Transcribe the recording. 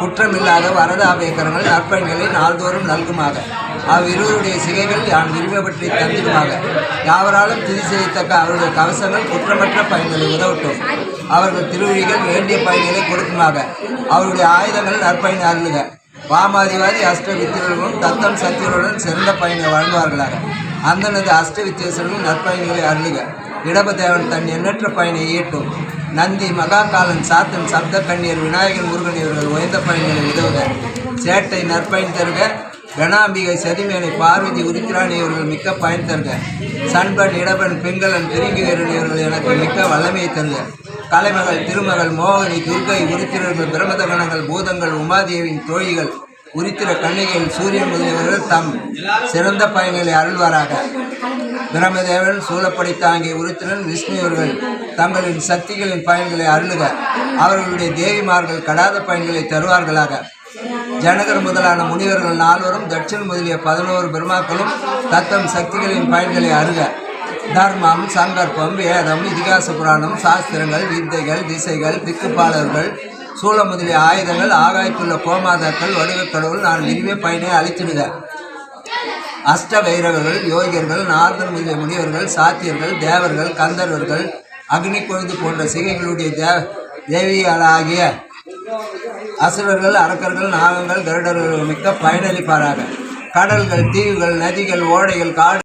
குற்றமில்லாத வரதாபேக்கரங்கள் நற்பயன்களை நாள்தோறும் நல்குமாக. அவ்விருவருடைய சிகைகள் யான் விரும்பப்பற்றி தந்திடுமாக. யாவராலும் துதி செய்யத்தக்க அவருடைய கவசங்கள் குற்றமற்ற பயன்களை உதவட்டும். அவர்கள் திருவழிகள் வேண்டிய பயன்களை கொடுக்குமாக. அவருடைய ஆயுதங்கள் நற்பயனை அருளுக. வாமாதிவாதி அஷ்ட வித்தியர்களும் தத்தம் சக்திகளுடன் சிறந்த பயனை வழங்குவார்களாக. அந்தனது அஷ்ட வித்தியாசர்களும் நற்பயன்களை அருளுக. இடபதேவன் தன் எண்ணற்ற பயனை ஈட்டும் நந்தி மகாகாலன் சாத்தன் சப்த கண்ணீர் விநாயகன் முருகன் இவர்கள் உயர்ந்த பயன்களை உதவுக. சேட்டை நற்பயன் தருக. கணாம்பிகை சதிமேனை பார்வதி உருக்கிறான் இவர்கள் மிக்க பயன் தருக. சண்பன் இடபன் பெண்களன் பிரிங்கி இவர்கள் எனக்கு மிக்க வல்லமையை தருக. கலைமகள் திருமகள் மோகனி துர்கை உருத்திரர்கள் பிரமதகணங்கள் பூதங்கள் உமாதேவின் தோழிகள் உரித்திர கண்ணிகையில் சூரியன் முதலியவர்கள் தம் சிறந்த பயன்களை அருள்வாராக. பிரம்மதேவன் சூழப்படை தாங்கிய உருத்திரன் விஷ்ணுவர்கள் தங்களின் சக்திகளின் பயன்களை அருளுக. அவர்களுடைய தேவிமார்கள் கடாத பயன்களை தருவார்களாக. ஜனகர் முதலான முனிவர்கள் நால்வரும் தட்சன் முதலிய பதினோரு பெருமாக்களும் தத்தம் சக்திகளின் பயன்களை அருக. தர்மம் சங்கற்பம் வேதம் இதிகாச புராணம் சாஸ்திரங்கள் வித்தைகள் திசைகள் திக்குப்பாளர்கள் சூழ முதலிய ஆயுதங்கள் ஆகாயத்துள்ள கோமாதாக்கள் வடுகக் கடவுள் நான் விரிவே பயனை அளித்திடுக அஷ்டபைரவர்கள் யோகியர்கள் நாரதன் முதலிய முனிவர்கள் சாத்தியர்கள் தேவர்கள் கந்தர்வர்கள் அக்னி கொழுந்து போன்ற சிகைகளுடைய தே தேவிகளாகிய அசுரர்கள் அரக்கர்கள் நாகங்கள் கருடர்கள் மிக்க பயனளிப்பாராக. கடல்கள் தீவுகள் நதிகள் ஓடைகள் காடு